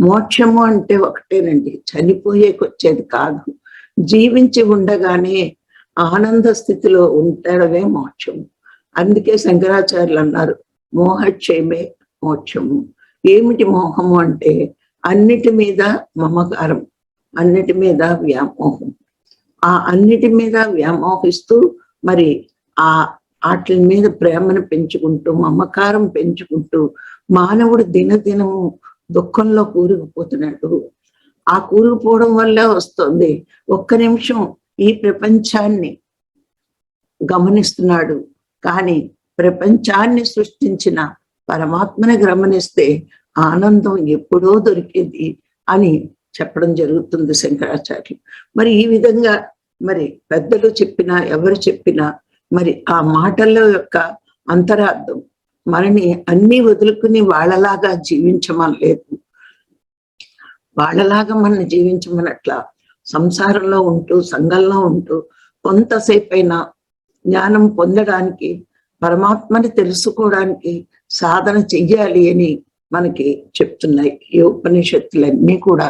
మోక్షము అంటే ఒకటేనండి. చనిపోయేకొచ్చేది కాదు. జీవించి ఉండగానే ఆనంద స్థితిలో ఉండడమే మోక్షము. అందుకే శంకరాచార్యులు అన్నారు మోహక్షేమే మోక్షము. ఏమిటి మోహము అంటే అన్నిటి మీద మమకారం అన్నిటి మీద వ్యామోహం. ఆ అన్నిటి మీద వ్యామోహిస్తూ మరి ఆ వాటి మీద ప్రేమను పెంచుకుంటూ మమకారం పెంచుకుంటూ మానవుడు దినదినము దుఃఖంలో కూరుకుపోతున్నాడు. ఆ కూరుకుపోవడం వల్ల వస్తుంది. ఒక్క నిమిషం ఈ ప్రపంచాన్ని గమనిస్తున్నాడు. కానీ ప్రపంచాన్ని సృష్టించిన పరమాత్మని గమనిస్తే ఆనందం ఎప్పుడో దొరికేది అని చెప్పడం జరుగుతుంది శంకరాచార్యులు. మరి ఈ విధంగా మరి పెద్దలు చెప్పినా ఎవరు చెప్పినా మరి ఆ మాటల యొక్క అంతరార్థం మనని అన్ని వదులుకుని వాళ్ళలాగా జీవించమని లేదు వాళ్ళలాగా మనం జీవించమనట్లా సంసారంలో ఉంటూ సంఘంలో ఉంటూ కొంతసేపు అయినా జ్ఞానం పొందడానికి పరమాత్మని తెలుసుకోవడానికి సాధన చెయ్యాలి అని మనకి చెప్తున్నాయి ఈ ఉపనిషత్తులన్నీ కూడా.